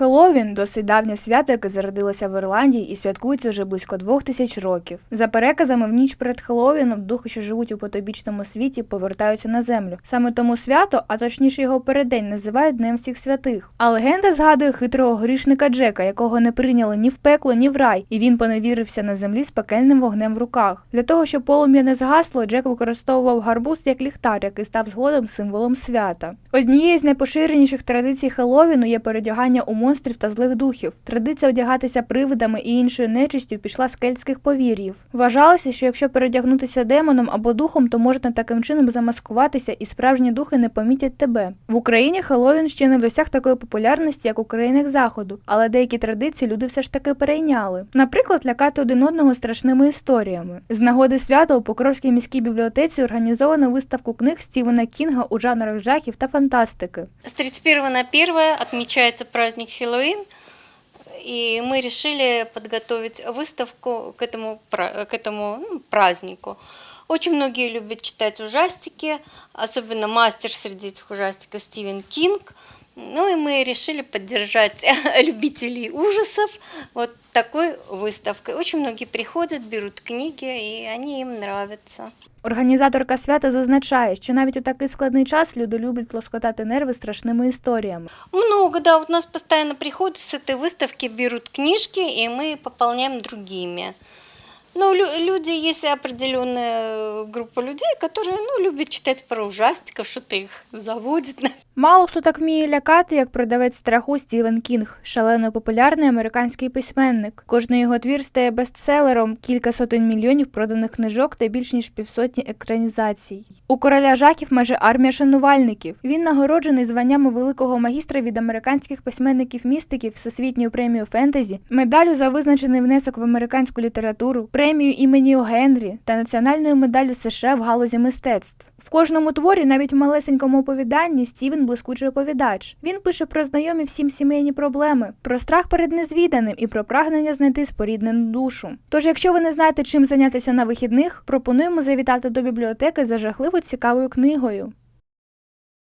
Хеллоуін – досить давнє свято, яке зародилося в Ірландії і святкується вже близько двох тисяч років. За переказами, в ніч перед Хеллоуіном духи, що живуть у потобічному світі, повертаються на землю. Саме тому свято, а точніше його переддень, називають Днем всіх святих. А легенда згадує хитрого грішника Джека, якого не прийняли ні в пекло, ні в рай, і він поневірився на землі з пекельним вогнем в руках. Для того, щоб полум'я не згасло, Джек використовував гарбуз як ліхтар, який став згодом символом свята. Однією з найпоширеніших традицій Хеллоуіну є передягання у монстрів та злих духів. Традиція одягатися привидами і іншою нечистю пішла з кельтських повір'їв. Вважалося, що якщо передягнутися демоном або духом, то можна таким чином замаскуватися, і справжні духи не помітять тебе. В Україні Хеллоуін ще не досяг такої популярності, як у країнах заходу, але деякі традиції люди все ж таки перейняли. Наприклад, лякати один одного страшними історіями. З нагоди свята у Покровській міській бібліотеці організовано виставку книг Стівена Кінга у жанрах жахів та фантастики. С 31 на 1 отмечается праздник Хэллоуин, и мы решили подготовить выставку к этому, пра- к этому ну, празднику. Очень многие любят читать ужастики, особенно мастер среди этих ужастиков Стивен Кинг. Ну и мы решили поддержать любителей ужасов вот такой выставкой. Очень многие приходят, берут книги, и они им нравятся. Організаторка свята зазначає, що навіть у такий складний час люди люблять лоскотати нерви страшними історіями. Много, да, вот у нас постоянно приходят с этой выставки, берут книжки, и мы пополняем другими. Ну, лю- люди, есть определенная группа людей, которые, ну, любят читать про ужастиков, что-то их заводит. Мало хто так вміє лякати, як продавець страху Стівен Кінг, шалено популярний американський письменник. Кожний його твір стає бестселером, кілька сотень мільйонів проданих книжок та більш ніж півсотні екранізацій. У короля жахів майже армія шанувальників. Він нагороджений званнями великого магістра від американських письменників-містиків, всесвітньою премією фентезі, медаллю за визначений внесок в американську літературу, премію імені. Генрі та національною медаллю США в галузі мистецтв. В кожному творі, навіть в малесенькому оповіданні, Стівен блискучий оповідач. Він пише про знайомі всім сімейні проблеми, про страх перед незвіданим і про прагнення знайти споріднену душу. Тож, якщо ви не знаєте, чим зайнятися на вихідних, пропонуємо завітати до бібліотеки за жахливо цікавою книгою.